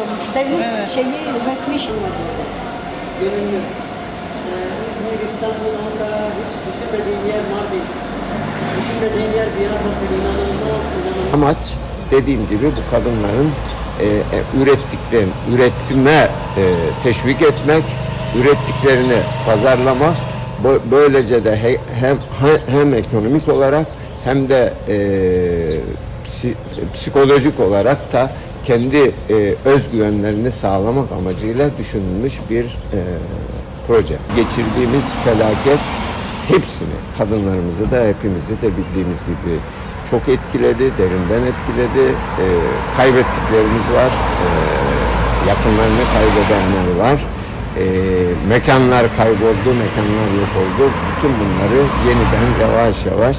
lazım. Devlet Evet. şeyi resmi şey. Gönüllü. Ee, İzmir, İstanbul, Ankara hiç düşünmediğim yer Mardin. Düşünmediğim yer Diyarbakır inanılmaz, inanılmaz. Amaç dediğim gibi bu kadınların e, e, ürettiklerini, üretime e, teşvik etmek, ürettiklerini pazarlamak, Bö- böylece de he- hem he- hem ekonomik olarak hem de e, psi- psikolojik olarak da kendi e, özgüvenlerini sağlamak amacıyla düşünülmüş bir e, proje. Geçirdiğimiz felaket hepsini, kadınlarımızı da hepimizi de bildiğimiz gibi çok etkiledi, derinden etkiledi. Ee, kaybettiklerimiz var, ee, yakınlarını kaybedenler var. Ee, mekanlar kayboldu, mekanlar yok oldu. Bütün bunları yeniden yavaş yavaş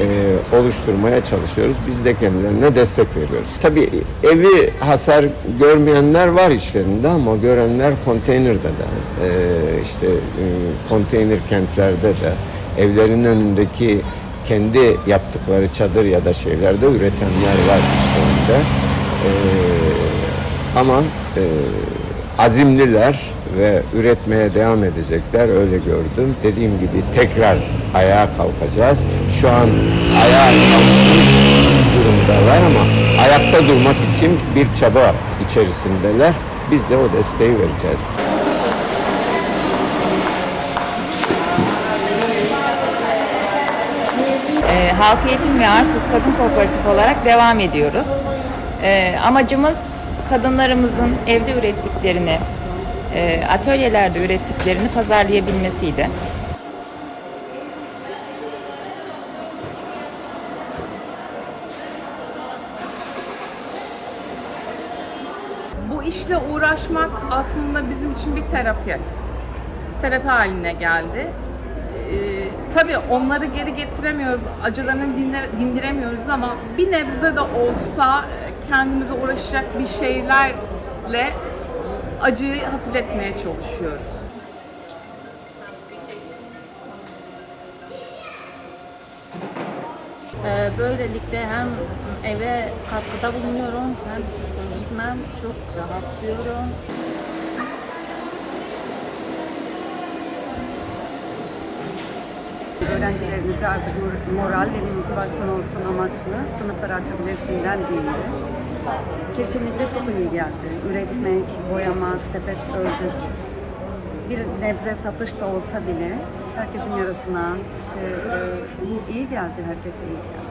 e, oluşturmaya çalışıyoruz. Biz de kendilerine destek veriyoruz. Tabii evi hasar görmeyenler var işlerinde ama görenler konteynerde de, e, işte e, konteyner kentlerde de, evlerin önündeki kendi yaptıkları çadır ya da şeylerde üretenler var işlerinde. E, ama e, azimliler ve üretmeye devam edecekler öyle gördüm. Dediğim gibi tekrar ayağa kalkacağız. Şu an ayağa kalkmış durumdalar ama ayakta durmak için bir çaba içerisindeler. Biz de o desteği vereceğiz. E, Halk Eğitim ve Arsuz Kadın Kooperatif olarak devam ediyoruz. E, amacımız kadınlarımızın evde ürettiklerini, e, atölyelerde ürettiklerini pazarlayabilmesiydi. Bu işle uğraşmak aslında bizim için bir terapi. Terapi haline geldi. Ee, tabii onları geri getiremiyoruz, acılarını dinle- dindiremiyoruz ama bir nebze de olsa e, kendimize uğraşacak bir şeylerle acıyı hafifletmeye çalışıyoruz. Ee, Böylelikle hem eve katkıda bulunuyorum hem psikolojikmen çok rahatlıyorum. Öğrencilerimize artık mor- moral ve motivasyon olsun amaçlı sınıfları açabilirsinden değildi. Kesinlikle çok iyi geldi. Üretmek, boyamak, sepet ördük. Bir nebze satış da olsa bile herkesin yarısına işte e, iyi geldi, herkese iyi geldi.